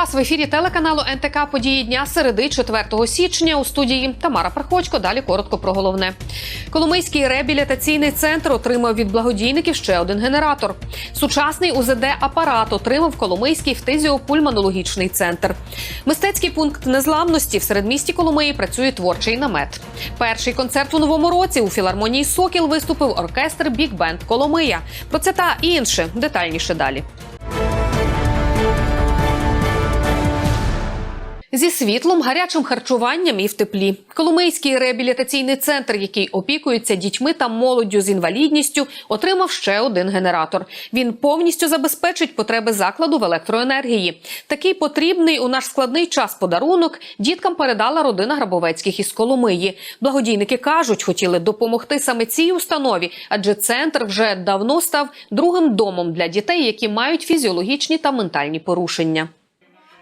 Вас в ефірі телеканалу НТК Події дня середи 4 січня у студії Тамара Приходько. Далі коротко про головне. Коломийський реабілітаційний центр отримав від благодійників ще один генератор. Сучасний УЗД апарат отримав Коломийський фтизіопульмонологічний центр. Мистецький пункт незламності в середмісті Коломиї працює творчий намет. Перший концерт у новому році у філармонії Сокіл виступив оркестр Біг Бенд Коломия. Про це та інше детальніше далі. Зі світлом, гарячим харчуванням і в теплі. Коломийський реабілітаційний центр, який опікується дітьми та молоддю з інвалідністю, отримав ще один генератор. Він повністю забезпечить потреби закладу в електроенергії. Такий потрібний у наш складний час подарунок діткам передала родина Грабовецьких із Коломиї. Благодійники кажуть, хотіли допомогти саме цій установі, адже центр вже давно став другим домом для дітей, які мають фізіологічні та ментальні порушення.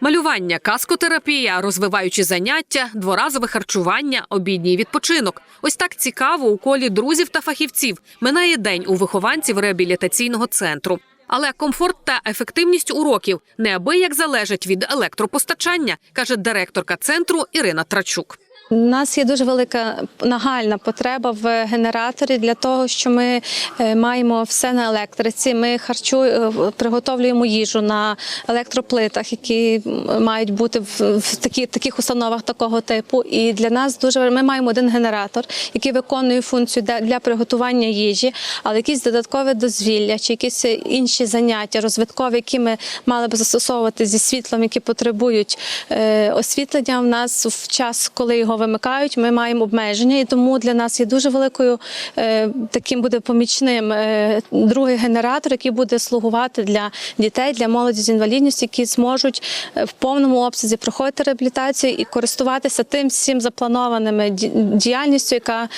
Малювання, каскотерапія, розвиваючі заняття, дворазове харчування, обідній відпочинок. Ось так цікаво у колі друзів та фахівців минає день у вихованців реабілітаційного центру. Але комфорт та ефективність уроків неабияк залежать від електропостачання, каже директорка центру Ірина Трачук. У нас є дуже велика нагальна потреба в генераторі для того, що ми е, маємо все на електриці. Ми харчу е, приготовлюємо їжу на електроплитах, які мають бути в, такі, таких установах такого типу. І для нас дуже ми маємо один генератор, який виконує функцію для, приготування їжі, але якісь додаткове дозвілля чи якісь інші заняття розвиткові, які ми мали б застосовувати зі світлом, які потребують е, освітлення. В нас в час, коли його вимикають, ми маємо обмеження, і тому для нас є дуже великою е, таким буде помічним е, другий генератор, який буде слугувати для дітей, для молоді з інвалідністю, які зможуть е, в повному обсязі проходити реабілітацію і користуватися тим всім запланованими діяльністю, яка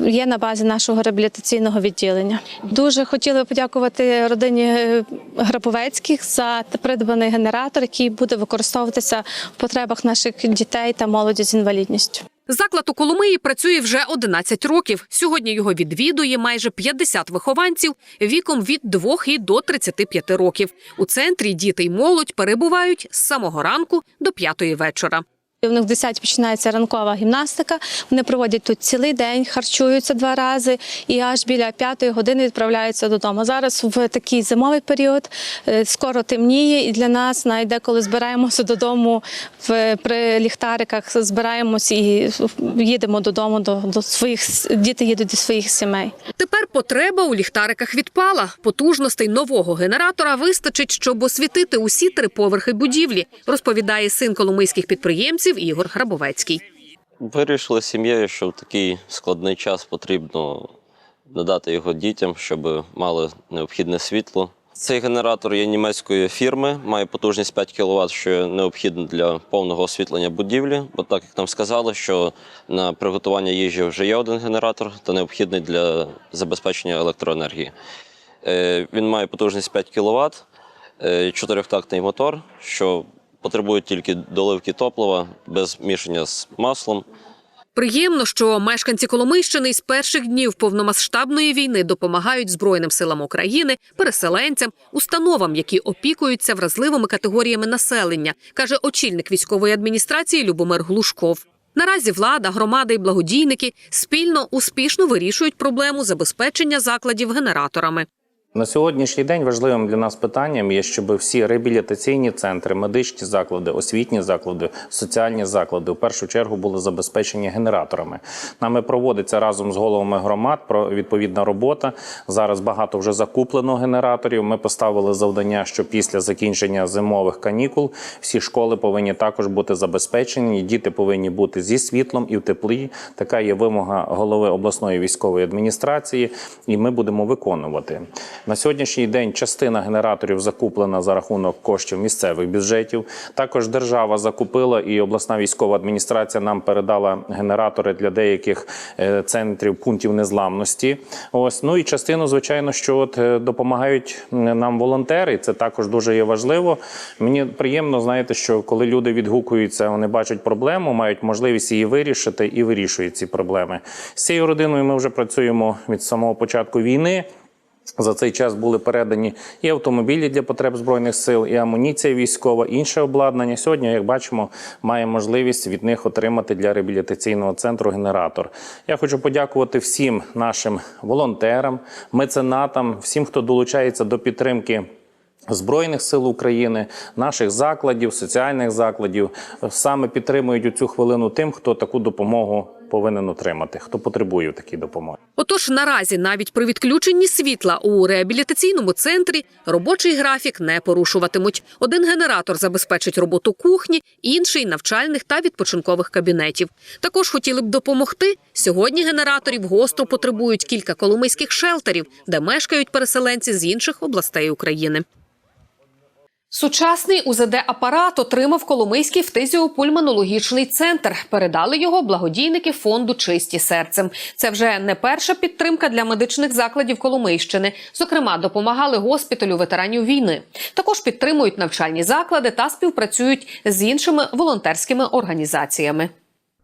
є на базі нашого реабілітаційного відділення. Дуже хотіли подякувати родині Грабовецьких за придбаний генератор, який буде використовуватися в потребах наших дітей та молоді з інвалідністю. Заклад у Коломиї працює вже 11 років. Сьогодні його відвідує майже 50 вихованців віком від 2 і до 35 років. У центрі діти й молодь перебувають з самого ранку до п'ятої вечора. У них в 10 починається ранкова гімнастика. Вони проводять тут цілий день, харчуються два рази і аж біля п'ятої години відправляються додому. Зараз в такий зимовий період е, скоро темніє, і для нас навіть деколи збираємося додому в при ліхтариках, збираємося і їдемо додому до, до своїх діти їдуть до своїх сімей. Тепер потреба у ліхтариках відпала. Потужностей нового генератора вистачить, щоб освітити усі три поверхи будівлі, розповідає син коломийських підприємців Ігор Грабовецький. Вирішили сім'єю, що в такий складний час потрібно надати його дітям, щоб мали необхідне світло. Цей генератор є німецької фірми, має потужність 5 кВт, що необхідно для повного освітлення будівлі. Бо так як нам сказали, що на приготування їжі вже є один генератор, та необхідний для забезпечення електроенергії. Е, Він має потужність 5 кВт, чотирьохтактний мотор, що потребує тільки доливки топлива без мішання з маслом. Приємно, що мешканці Коломийщини з перших днів повномасштабної війни допомагають Збройним силам України, переселенцям, установам, які опікуються вразливими категоріями населення, каже очільник військової адміністрації Любомир Глушков. Наразі влада, громади і благодійники спільно успішно вирішують проблему забезпечення закладів генераторами. На сьогоднішній день важливим для нас питанням є, щоб всі реабілітаційні центри, медичні заклади, освітні заклади, соціальні заклади в першу чергу були забезпечені генераторами. Нами проводиться разом з головами громад відповідна робота. Зараз багато вже закуплено генераторів. Ми поставили завдання, що після закінчення зимових канікул всі школи повинні також бути забезпечені. Діти повинні бути зі світлом і в теплі. Така є вимога голови обласної військової адміністрації, і ми будемо виконувати. На сьогоднішній день частина генераторів закуплена за рахунок коштів місцевих бюджетів. Також держава закупила і обласна військова адміністрація нам передала генератори для деяких е, центрів пунктів незламності. Ось ну і частину, звичайно, що от е, допомагають нам волонтери. Це також дуже є важливо. Мені приємно, знаєте, що коли люди відгукуються, вони бачать проблему, мають можливість її вирішити і вирішують ці проблеми. З цією родиною ми вже працюємо від самого початку війни. За цей час були передані і автомобілі для потреб збройних сил, і амуніція військова, інше обладнання. Сьогодні, як бачимо, має можливість від них отримати для реабілітаційного центру генератор. Я хочу подякувати всім нашим волонтерам, меценатам, всім, хто долучається до підтримки. Збройних сил України, наших закладів, соціальних закладів саме підтримують у цю хвилину тим, хто таку допомогу повинен отримати, хто потребує такої допомоги. Отож, наразі навіть при відключенні світла у реабілітаційному центрі робочий графік не порушуватимуть. Один генератор забезпечить роботу кухні, інший навчальних та відпочинкових кабінетів. Також хотіли б допомогти. Сьогодні генераторів гостро потребують кілька коломийських шелтерів, де мешкають переселенці з інших областей України. Сучасний УЗД-апарат отримав Коломийський фтизіопульмонологічний центр. Передали його благодійники фонду Чисті серцем. Це вже не перша підтримка для медичних закладів Коломийщини. Зокрема, допомагали госпіталю ветеранів війни. Також підтримують навчальні заклади та співпрацюють з іншими волонтерськими організаціями.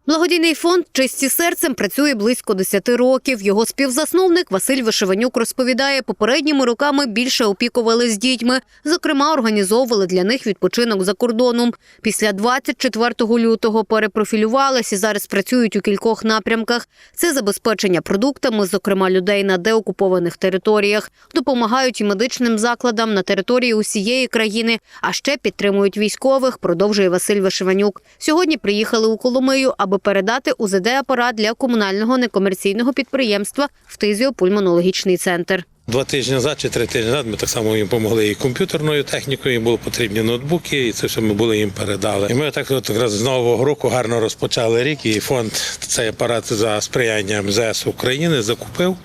Благодійний фонд Чисті серцем працює близько 10 років. Його співзасновник Василь Вишиванюк розповідає, попередніми роками більше опікували з дітьми. Зокрема, організовували для них відпочинок за кордоном. Після 24 лютого перепрофілювалися зараз працюють у кількох напрямках. Це забезпечення продуктами, зокрема людей на деокупованих територіях, допомагають і медичним закладам на території усієї країни, а ще підтримують військових. Продовжує Василь Вишиванюк. Сьогодні приїхали у Коломию, аби передати УЗД-апарат для комунального некомерційного підприємства «Фтизіопульмонологічний центр». Два тижні назад чи три тижні назад ми так само їм допомогли і комп'ютерною технікою, їм були потрібні ноутбуки, і це все ми були їм передали. І ми так от якраз з нового року гарно розпочали рік. І фонд цей апарат за сприяння МЗС України закупив,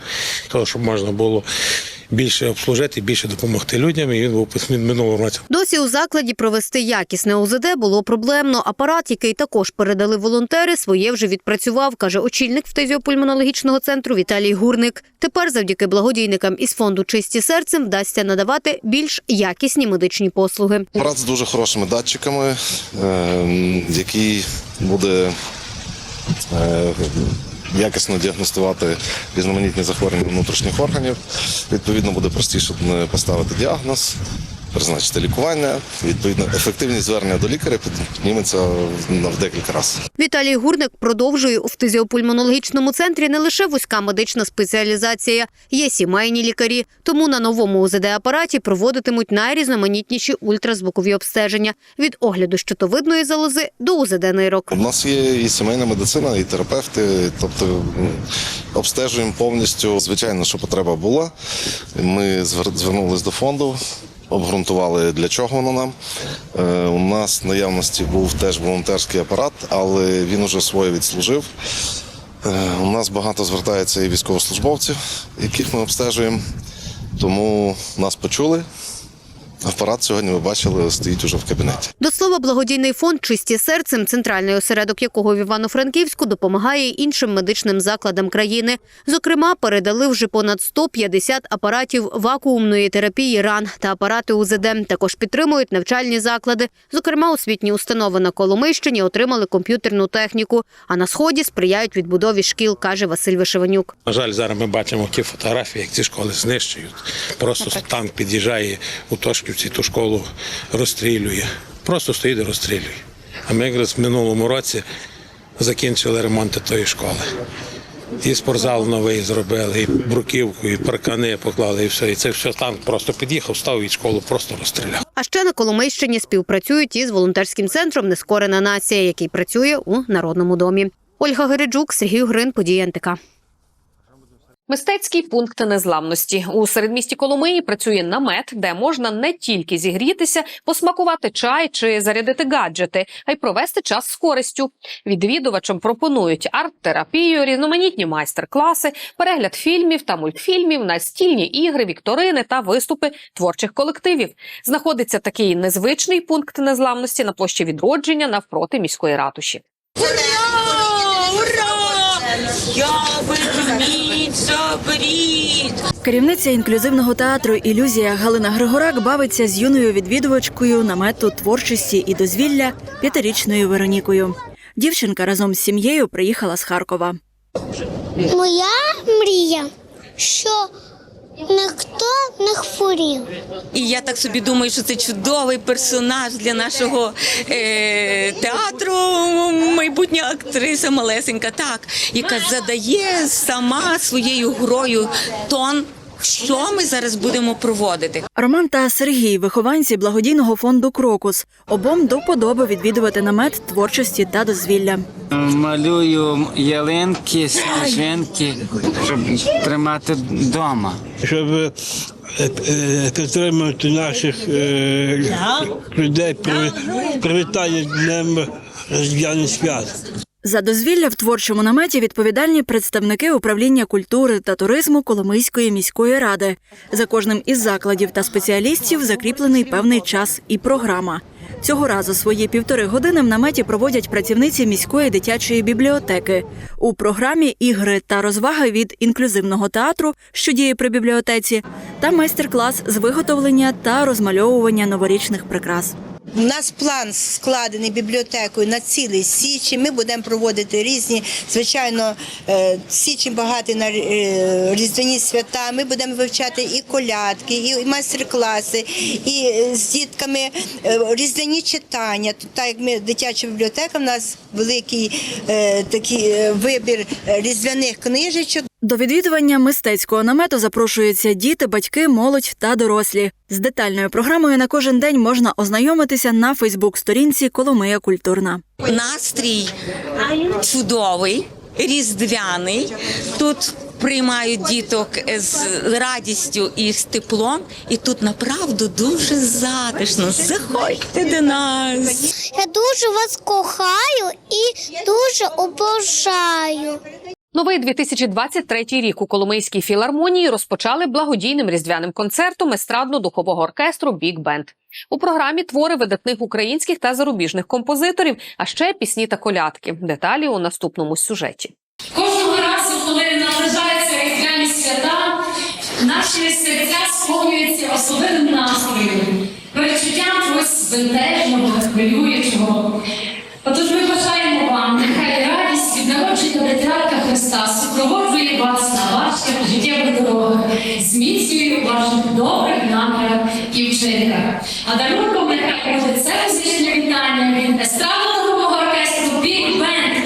того, щоб можна було більше обслужити, більше допомогти людям. І він був в минулому році. Досі у закладі провести якісне УЗД було проблемно. Апарат, який також передали волонтери, своє вже відпрацював, каже очільник фтизіопульмонологічного центру Віталій Гурник. Тепер, завдяки благодійникам із фонду Чисті серцем, вдасться надавати більш якісні медичні послуги. Апарат з дуже хорошими датчиками, е, який буде е, якісно діагностувати різноманітні захворювання внутрішніх органів. Відповідно, буде простіше поставити діагноз, призначити лікування. Відповідно, ефективність звернення до лікаря підніметься в декілька разів. Віталій Гурник продовжує у фтизіопульмонологічному центрі не лише вузька медична спеціалізація, є сімейні лікарі. Тому на новому УЗД-апараті проводитимуть найрізноманітніші ультразвукові обстеження від огляду щитовидної залози до УЗД нирок. У нас є і сімейна медицина, і терапевти, тобто обстежуємо повністю. Звичайно, що потреба була. Ми звер- звернулись до фонду. Обґрунтували для чого воно нам. Е, у нас в наявності був теж волонтерський апарат, але він уже своє відслужив. Е, у нас багато звертається і військовослужбовців, яких ми обстежуємо. Тому нас почули. Апарат сьогодні ви бачили, стоїть уже в кабінеті. До слова, благодійний фонд Чисті серцем, центральний осередок якого в Івано-Франківську допомагає іншим медичним закладам країни. Зокрема, передали вже понад 150 апаратів вакуумної терапії ран та апарати УЗД. Також підтримують навчальні заклади. Зокрема, освітні установи на Коломийщині отримали комп'ютерну техніку. А на сході сприяють відбудові шкіл, каже Василь Вишиванюк. На жаль, зараз ми бачимо ті фотографії, як ці школи знищують. Просто танк під'їжджає у Тошківці, ту школу розстрілює. Просто стоїть і розстрілює. А ми якраз в минулому році закінчили ремонт тої школи. І спортзал новий зробили, і бруківку, і паркани поклали, і все. І це все танк просто під'їхав, став і школу просто розстріляв. А ще на Коломийщині співпрацюють із волонтерським центром Нескорена нація, який працює у Народному домі. Ольга Гереджук, Сергій Грин, події НТК. Мистецький пункт незламності у середмісті Коломиї працює намет, де можна не тільки зігрітися, посмакувати чай чи зарядити гаджети, а й провести час з користю. Відвідувачам пропонують арт-терапію, різноманітні майстер-класи, перегляд фільмів та мультфільмів, настільні ігри, вікторини та виступи творчих колективів. Знаходиться такий незвичний пункт незламності на площі відродження навпроти міської ратуші. Керівниця інклюзивного театру Ілюзія Галина Григорак бавиться з юною відвідувачкою намету творчості і дозвілля п'ятирічною Веронікою. Дівчинка разом з сім'єю приїхала з Харкова. Моя мрія, що ніхто не хворів. І я так собі думаю, що це чудовий персонаж для нашого е, театру. Майбутня актриса малесенька, так, яка задає сама своєю грою тон, що ми зараз будемо проводити. Роман та Сергій, вихованці благодійного фонду Крокус. Обом до подоби відвідувати намет творчості та дозвілля. Малюю ялинки, сніжинки, щоб тримати вдома. щоб е, е, підтримати наших е, людей при привітання днем Різдвяних свят. За дозвілля в творчому наметі відповідальні представники управління культури та туризму Коломийської міської ради. За кожним із закладів та спеціалістів закріплений певний час і програма. Цього разу свої півтори години в наметі проводять працівниці міської дитячої бібліотеки. У програмі ігри та розваги від інклюзивного театру, що діє при бібліотеці, та майстер-клас з виготовлення та розмальовування новорічних прикрас. У нас план складений бібліотекою на цілий січень. Ми будемо проводити різні, звичайно, е, січень багатий на е, різдвяні свята. Ми будемо вивчати і колядки, і майстер-класи, і е, з дітками різдвяні читання. Так як ми дитяча бібліотека, у нас великий такий вибір різдвяних книжечок. До відвідування мистецького намету запрошуються діти, батьки, молодь та дорослі. З детальною програмою на кожен день можна ознайомитися на Фейсбук-сторінці Коломия Культурна. Настрій чудовий, різдвяний. Тут приймають діток з радістю і з теплом, і тут направду дуже затишно. Заходьте до нас. Я дуже вас кохаю і дуже обожаю. Новий 2023 рік у Коломийській філармонії розпочали благодійним різдвяним концертом естрадно-духового оркестру Біг Бенд. У програмі твори видатних українських та зарубіжних композиторів, а ще пісні та колядки. Деталі у наступному сюжеті. Кожного разу, коли наближаються різдвяні свята, наші серця сповнюються особливим настроєм, перечуттям чогось бентежного, хвилюючого. І. А дарунком нехай буде це музичне вітання від естрадно-духового оркестру Big Band.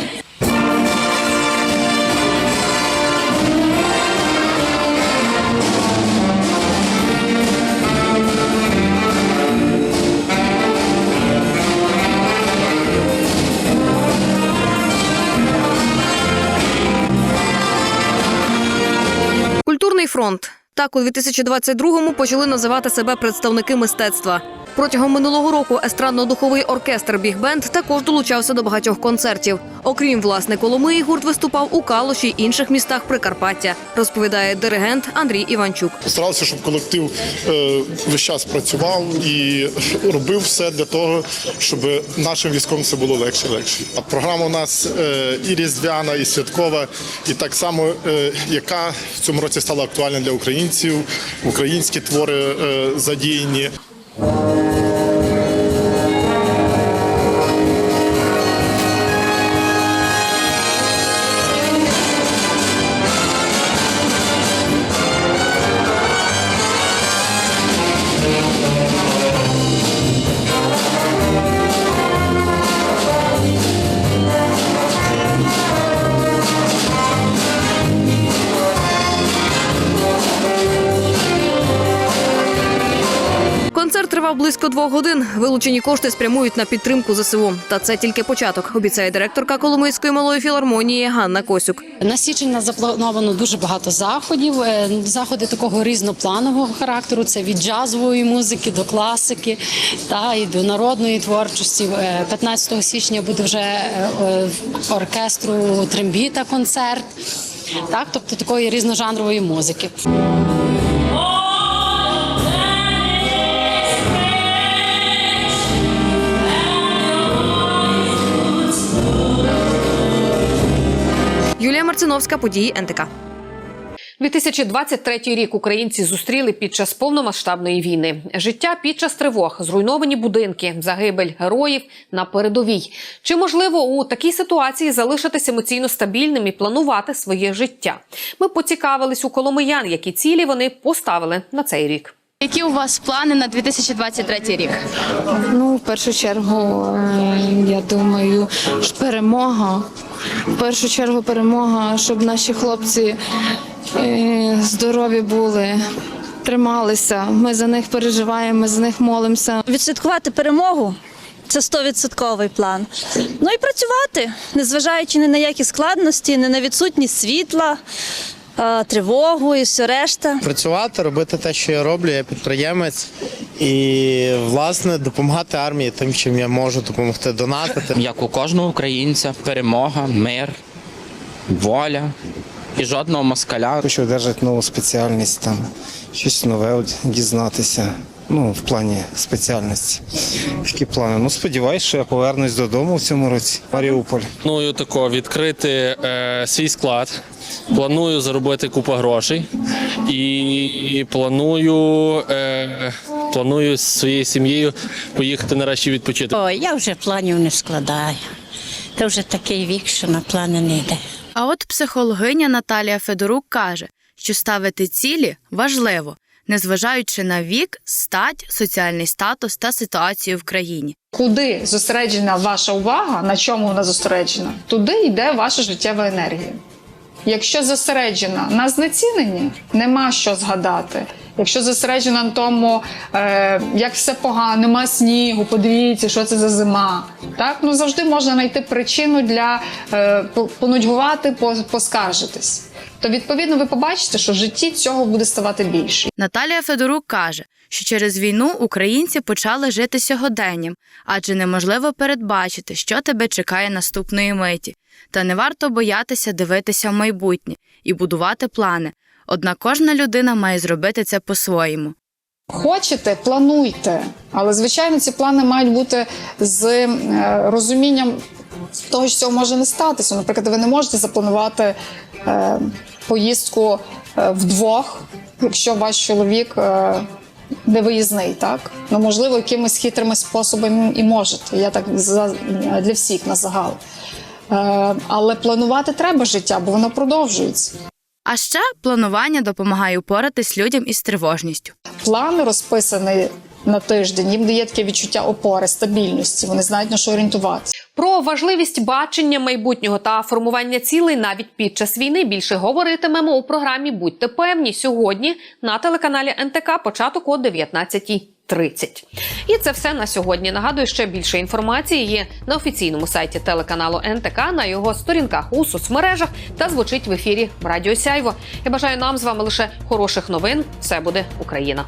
Культурний фронт. Так, у 2022-му почали називати себе представники мистецтва. Протягом минулого року естрадно-духовий оркестр Біг Бенд також долучався до багатьох концертів. Окрім власне Коломиї, гурт виступав у Калуші інших містах Прикарпаття, розповідає диригент Андрій Іванчук. Старався, щоб колектив е, весь час працював і робив все для того, щоб нашим військовим все було легше легше. А програма у нас е, і різдвяна, і святкова, і так само, е, яка в цьому році стала актуальна для українців, українські твори е, задіяні. Концерт двох годин. Вилучені кошти спрямують на підтримку ЗСУ. Та це тільки початок, обіцяє директорка Коломийської малої філармонії Ганна Косюк. На січень заплановано дуже багато заходів. Е, Заходи такого різнопланового характеру. Це від джазової музики до класики та і до народної творчості. Е, 15 січня буде вже е, е, оркестру трембіта концерт. Так, тобто такої різножанрової музики. Марциновська, події НТК. 2023 рік українці зустріли під час повномасштабної війни. Життя під час тривог, зруйновані будинки, загибель героїв на передовій. Чи можливо у такій ситуації залишитись емоційно стабільним і планувати своє життя? Ми поцікавились у коломиян, які цілі вони поставили на цей рік. Які у вас плани на 2023 рік? Ну, в першу чергу, е, я думаю, ж перемога. В першу чергу перемога, щоб наші хлопці е, здорові були, трималися. Ми за них переживаємо, ми за них молимося. Відсвяткувати перемогу це стовідсотковий план. Ну і працювати, незважаючи ні на які складності, ні на відсутність світла, тривогу і все решта. Працювати, робити те, що я роблю, я підприємець, і власне допомагати армії тим, чим я можу допомогти донатити. Як у кожного українця, перемога, мир, воля і жодного москаля. Хочу одержати нову спеціальність, там щось нове дізнатися. Ну, в плані спеціальності. Такі плани. Ну, сподіваюся, що я повернусь додому в цьому році. Маріуполь. Планую тако відкрити е, свій склад. Планую заробити купу грошей і, і планую, е, планую з своєю сім'єю поїхати нарешті відпочити. Ой, я вже планів не складаю. Це вже такий вік, що на плани не йде. А от психологиня Наталія Федорук каже, що ставити цілі важливо, незважаючи на вік, стать, соціальний статус та ситуацію в країні. Куди зосереджена ваша увага, на чому вона зосереджена, туди йде ваша життєва енергія. Якщо зосереджена на знеціненні, нема що згадати. Якщо зосереджена на тому, е, як все погано, нема снігу, подивіться, що це за зима. Так ну завжди можна знайти причину для е, понудьгувати, поскаржитись. То відповідно ви побачите, що в житті цього буде ставати більше. Наталія Федорук каже, що через війну українці почали жити сьогоденням, адже неможливо передбачити, що тебе чекає наступної миті. Та не варто боятися дивитися в майбутнє і будувати плани. Однак кожна людина має зробити це по-своєму. Хочете, плануйте. Але звичайно, ці плани мають бути з е, розумінням того, що цього може не статися. Наприклад, ви не можете запланувати е, поїздку е, вдвох, якщо ваш чоловік не виїзний, так ну можливо, якимись хитрими способами і можете. Я так за для всіх на загал. Е, але планувати треба життя, бо воно продовжується. А ще планування допомагає упоратись людям із тривожністю. План розписаний на тиждень. Їм дає таке відчуття опори, стабільності. Вони знають на що орієнтуватися. Про важливість бачення майбутнього та формування цілей навіть під час війни більше говоритимемо у програмі Будьте певні сьогодні на телеканалі НТК початок о 19.30. І це все на сьогодні. Нагадую, ще більше інформації є на офіційному сайті телеканалу НТК, на його сторінках у соцмережах та звучить в ефірі Радіо Сяйво. Я бажаю нам з вами лише хороших новин. Все буде Україна.